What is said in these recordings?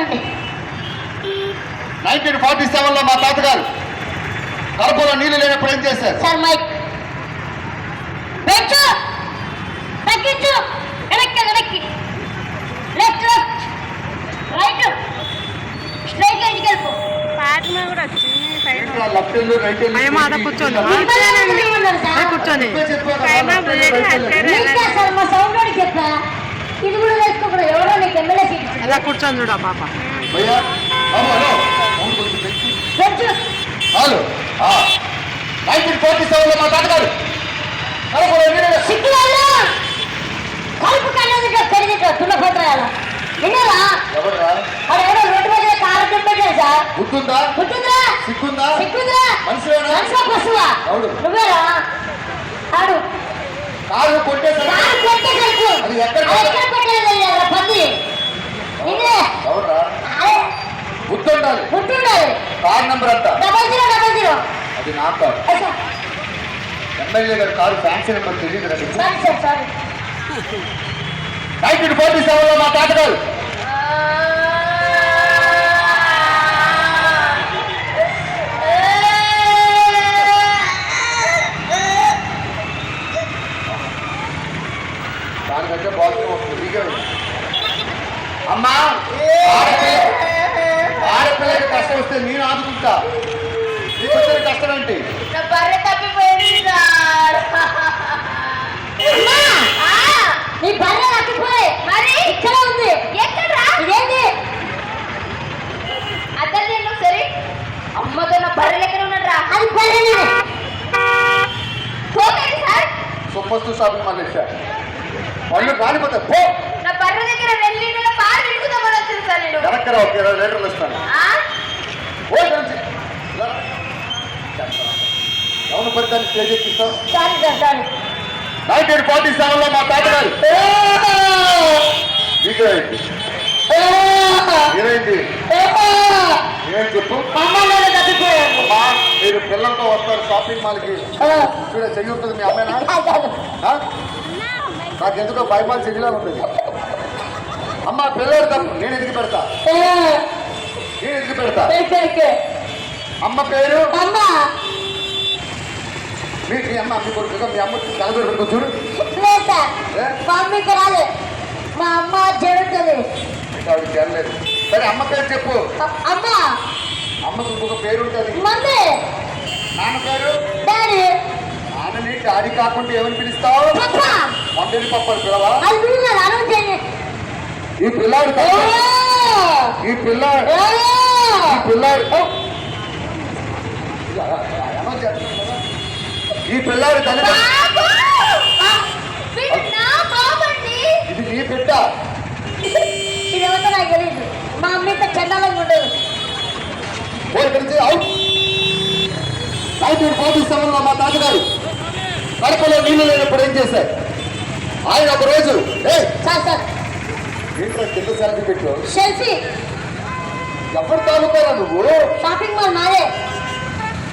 చెప్తానండి nineteen forty సెవెన్లో మా తాతగారు కడపలో నీళ్ళు లేనప్పుడు ఏం చేశారు? Sir mic. పెంచు తగ్గించు. వెనక్కి వెనక్కి. Left left. రైట్. స్ట్రైట్ కూడా ఆడ కూర్చోండి. చెప్పే ఇది కూడా వేసుకోకూడదు. ఎవరో నీకు ఎమ్మెల్యే సీట్. అలా కూర్చొని చూడ పాప. పెంచు. హలో. నైన్టీన్ ఫార్టీ సెవెన్లో మా తాతగారు. సిగ్గులలో కలుపు కన్నది పెరిగి తున్నపోతాయాల విన్నారా వాడు ఎవడో రోడ్డు మీద కారు పెట్టాడు సార్. గుర్తుందా గుర్తుందా సిగ్గుందా? సిగ్గుందా మనిషివేనా? అది నా కారు ఎమ్మెల్యే గారి కారు ఫ్యాన్సీ నెంబర్ తెలియదు రండి sorry sir sorry. Nineteen forty సెవెన్లో మా తాతగారు దానికంటే బాత్రూమ్ వస్తుంది మీకే ఉంది. అమ్మా ఆడపిల్ల ఆడపిల్లకి కష్టం వస్తే నేను ఆదుకుంటా నీకు వచ్చిన కష్టం ఏంటి నా బర్రె తప్పిపోయింది సార్ అమ్మా నీ బర్రె తప్పిపోయి మరి ఇక్కడ ఉంది ఎక్కడ ఇదేంటి అద్దరు నేను సరే అమ్మతో నా బర్రెలు ఎక్కడ ఉన్నట్రా అది బర్రె పోకండి సార్ షాపింగ్ మాల్ ఇచ్చా వాళ్ళు కాలిపోతారు పో! నా బర్రె దగ్గర రెండు లీటర్ల పాలు విడుకుదామని వచ్చింది సార్ నేను. వెనక్కి రా ఒక ఇరవై లీటర్లు ఇస్తాను. ఆ? ఓ మంచి ఎవరు పరిదాన్ని stage ఎక్కిస్తాం sorry sir sorry nineteen forty సెవెన్లో మా తాతగారు మీకేంటి మీరేంటి ఏం చెప్పు అమ్మ తప్పిపోయాను అమ్మా మీరు పిల్లలతో వస్తారు షాపింగ్ మాల్కి. ఇక్కడ చెయ్యి ఉంటుంది మీ అమ్మాయినా? నాకెందుకో భయపాలు చెయ్యిలా ఉంటుంది. అమ్మ పిల్లలు తప్పు నేను ఎందుకు పెడతా. నేను ఎందుకు పెడతా. అమ్మ పేరు? అమ్మ. మీ మీ అమ్మ మీ కొడుకు మీ అమ్మ కలగొరు పెట్టుకో చూడు. ఏ? మా అమ్మ జరుగుతుంది. ఆవిడకి సరే అమ్మ పేరు చెప్పు. అమ్మ. అమ్మకు ఇంకొక పేరు ఉంటుంది. మమ్మీ. నాన్న పేరు డాడీ. నాన్నని డాడీ కాకుండా ఏమని పిలుస్తావు? మమ్మీని పప్పని పిలవా? ఈ పిల్లాడు. ఈ పిల్లాడు. ఈ పిల్లాడు. ఈ పిల్లాడు బాబండి. ఇది నీ బిడ్డ. ఇది ఎవరితో నాకు తెలియదు మా అమ్మతో చండాలంగా ఉండదు. అవుట్ సెవెన్లో మా తాతగారు కడపలో నీళ్ళు లేనప్పుడు ఏం చేశారు? ఆయన ఒక రోజు కింద సెల్ఫీ పెట్టు సెల్ఫీ. ఎప్పుడు తాగుతారా నువ్వు? షాపింగ్ మాల్ మాదే.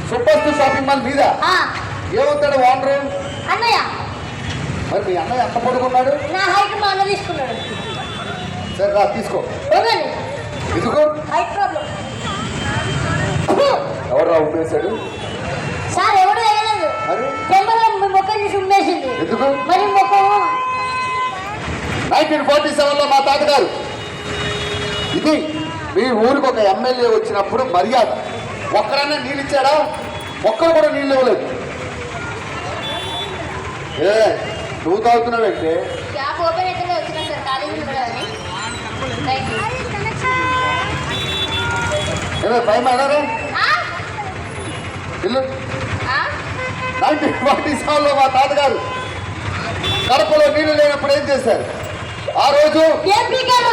సూపర్ షాపింగ్ మాల్ మీద? ఆ, ఏమవుతాడు ఓనరు అన్నయ్య. మరి మీ అన్నయ్య ఎంత పడుకున్నాడు? నా హైట్ మా అన్న తీసుకున్నాడు. సరే రా తీసుకో. Height problem. ఎవరు రా ఉమ్మేశాడు సార్ ఎవడు వేయలేదు మరి కెమెరా మీ ముఖం చూసి ఉమ్మేసింది ఎందుకు? మరి నైన్టీన్ ఫార్టీ సెవెన్లో మా తాతగారు. ఇది మీ ఊరికి ఒక ఎమ్మెల్యే వచ్చినప్పుడు మర్యాద. ఒక్కరైనా నీళ్ళు ఇచ్చాడా ఒక్కరు కూడా నీళ్ళు ఇవ్వలేదు. ఏ నువ్వు తాగుతున్నావంటే ఏమే భయం అన్నారా? ఇల్లు? నైన్టీన్ ఫార్టీ సెవెన్లో మా తాతగారు కడపలో నీళ్ళు లేనప్పుడు ఏం చేశారు? ఆ రోజు ఏం పీకాడు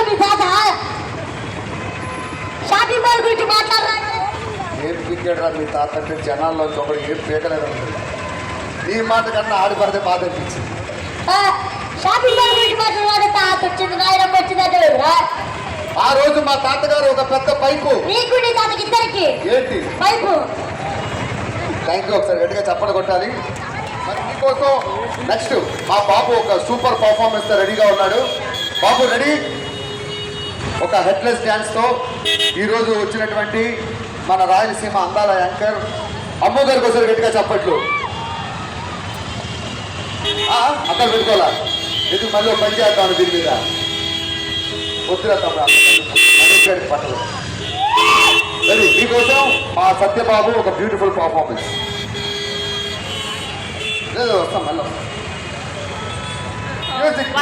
మీ తాత అంటే జనాల్లో ఒకడు ఏం పీకలేదు. నీ మాట కన్నా ఆడి పడితే బాధ అనిపించింది. ఆ, షాపింగ్ మాల్ గురించి మాట్లాడాడు తాత వచ్చింది నాయనమ్మ వచ్చింది అంటే ఆ రోజు మా తాతగారు ఒక పెద్ద పైపు. నీకు నీ తాతకి ఇద్దరికి? ఏంటి? పైపు. థ్యాంక్ యూ ఒకసారి గట్టిగా చప్పట కొట్టాలి. మరి మీకోసం నెక్స్ట్ మా బాబు ఒక సూపర్ పర్ఫార్మెన్స్తో రెడీగా ఉన్నాడు. బాబు రెడీ ఒక హెడ్లెస్ డ్యాన్స్తో ఈరోజు వచ్చినటువంటి మన రాయలసీమ అందాల యాంకర్ అమ్మ గారికి ఒకసారి గట్టిగా చప్పట్లు. అక్కడ పెట్టుకోవాలా? ఎందుకు మళ్ళీ పని చేస్తాను దీని మీద? వద్దురా తమ్ముడు. అదే పట్టదు. సత్యబాబు ఒక బ్యూటిఫుల్ పర్ఫార్మెన్స్ లేదు వస్తాం మళ్ళీ మ్యూజిక్